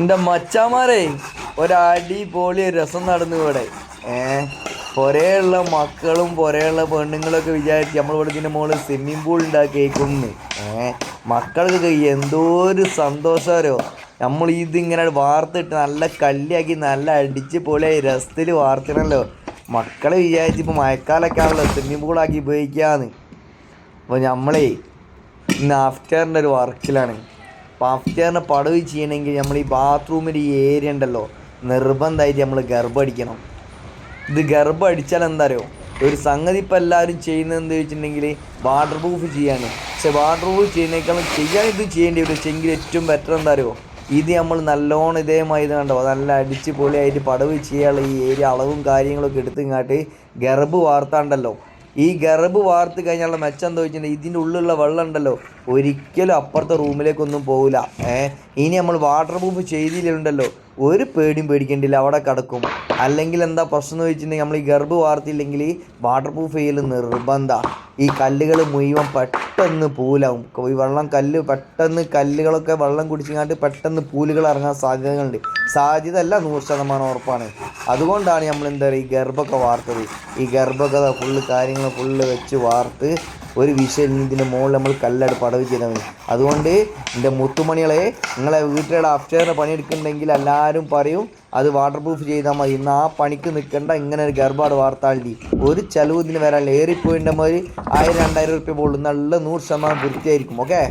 എന്റെ മച്ചാമാരെ ഒരടിപൊളി രസം നടന്നു ഇവിടെ. ഏ പൊരയുള്ള മക്കളും പുരയുള്ള പെണ്ണുങ്ങളൊക്കെ വിചാരിച്ച് നമ്മളിവിടെ ഇതിന്റെ മുകളിൽ സ്വിമ്മിംഗ് പൂൾ ഉണ്ടാക്കിയേക്കുന്നു. ഏ മക്കൾക്ക് എന്തോ ഒരു സന്തോഷമോ നമ്മൾ ഇതിങ്ങനെ വാർത്തിട്ട് നല്ല കല്ലിയാക്കി നല്ല അടിച്ച് പൊളിയായി രസത്തിൽ വാർത്തണല്ലോ. മക്കളെ വിചാരിച്ച് ഇപ്പോൾ മഴക്കാലൊക്കെ ആണല്ലോ സ്വിമ്മിംഗ് പൂളാക്കി ഉപയോഗിക്കാന്ന്. അപ്പോൾ നമ്മളേ ഇന്ന് ആഫ്റ്ററിന്റെ ഒരു വർക്കിലാണ്. അപ്പോൾ ആഫ്റ്ററിന് പടവ് ചെയ്യണമെങ്കിൽ നമ്മൾ ഈ ബാത്റൂമിന്റെ ഈ ഏരിയ ഉണ്ടല്ലോ നിർബന്ധമായിട്ട് നമ്മൾ ഗർഭടിക്കണം ഇത് ഗർഭം അടിച്ചാൽ എന്താ അറിയോ ഒരു സംഗതി ഇപ്പം എല്ലാവരും ചെയ്യുന്നത് എന്താ വെച്ചിട്ടുണ്ടെങ്കിൽ വാട്ടർ പ്രൂഫ് ചെയ്യാണ്. പക്ഷെ വാട്ടർ പ്രൂഫ് ചെയ്യുന്നേക്കാളും ചെയ്യാൻ ഇത് ചെയ്യേണ്ടി വരും. വെച്ചെങ്കിൽ ഏറ്റവും ബെറ്റർ എന്താ അറിയോ ഇത് നമ്മൾ നല്ലോണം ഇതേമായി ഇത് കണ്ടോ? നല്ല അടിച്ച് പൊളിയായിട്ട് പടവ് ചെയ്യാനുള്ള ഈ ഏരിയ അളവും കാര്യങ്ങളൊക്കെ എടുത്തിങ്ങാട്ട് ഗർഭ് വാർത്താണ്ടല്ലോ. ഈ ഗർഭ് വാർത്ത് കഴിഞ്ഞാലുള്ള മെച്ചം എന്താ വെച്ചിട്ടുണ്ടെങ്കിൽ ഇതിന്റെ ഉള്ളിലുള്ള വെള്ളം ഉണ്ടല്ലോ. ഒരിക്കലും അപ്പുറത്തെ റൂമിലേക്കൊന്നും പോകില്ല ഏഹ് ഇനി നമ്മൾ വാട്ടർ പ്രൂഫ് ചെയ്തില്ലുണ്ടല്ലോ ഒരു പേടിയും പേടിക്കേണ്ടില്ല. അവിടെ കിടക്കും. അല്ലെങ്കിൽ എന്താ പ്രശ്നം എന്ന് വെച്ചിട്ടുണ്ടെങ്കിൽ നമ്മൾ ഈ ഗർഭ് വാർത്തില്ലെങ്കിൽ വാട്ടർ പ്രൂഫ് ചെയ്യൽ നിർബന്ധ. ഈ കല്ലുകൾ മുഴുവൻ പെട്ടെന്ന് പൂലാവും. ഈ വെള്ളം കല്ല് പെട്ടെന്ന് കല്ലുകളൊക്കെ വെള്ളം കുടിച്ചിങ്ങാണ്ട് പെട്ടെന്ന് പൂലുകൾ ഇറങ്ങാൻ സാധ്യതകളുണ്ട്. സാധ്യത അല്ല നൂറ് ശതമാനം ഉറപ്പാണ്. അതുകൊണ്ടാണ് നമ്മൾ എന്താ പറയുക ഈ ഗർഭമൊക്കെ വാർത്തത്. ഈ ഗർഭകഥ ഫുള്ള് കാര്യങ്ങൾ ഫുള്ള് വെച്ച് വാർത്ത് ഒരു വിഷയം ഇതിന്റെ മുകളിൽ നമ്മൾ കല്ലട് പടവ് ചെയ്താൽ മതി അതുകൊണ്ട് എന്റെ മുത്തുമണികളെ നിങ്ങളെ വീട്ടിലുള്ള അഫ്ഷേറിന് പണിയെടുക്കുന്നുണ്ടെങ്കിൽ എല്ലാവരും പറയും അത് വാട്ടർ പ്രൂഫ് ചെയ്താൽ മതി. ഇന്ന് ആ പണിക്ക് നിൽക്കേണ്ട ഇങ്ങനെ ഒരു ഗർഭാട് വാർത്താണ്ടി ഒരു ചെലവ് ഇതിന് വരാനില്ല. ഏറിപ്പോയിന്റെ മാതിരി ആയിരം രണ്ടായിരം റുപ്യ പോകുള്ളൂ നല്ല നൂറ് ശതമാനം വൃത്തിയായിരിക്കും ഓക്കെ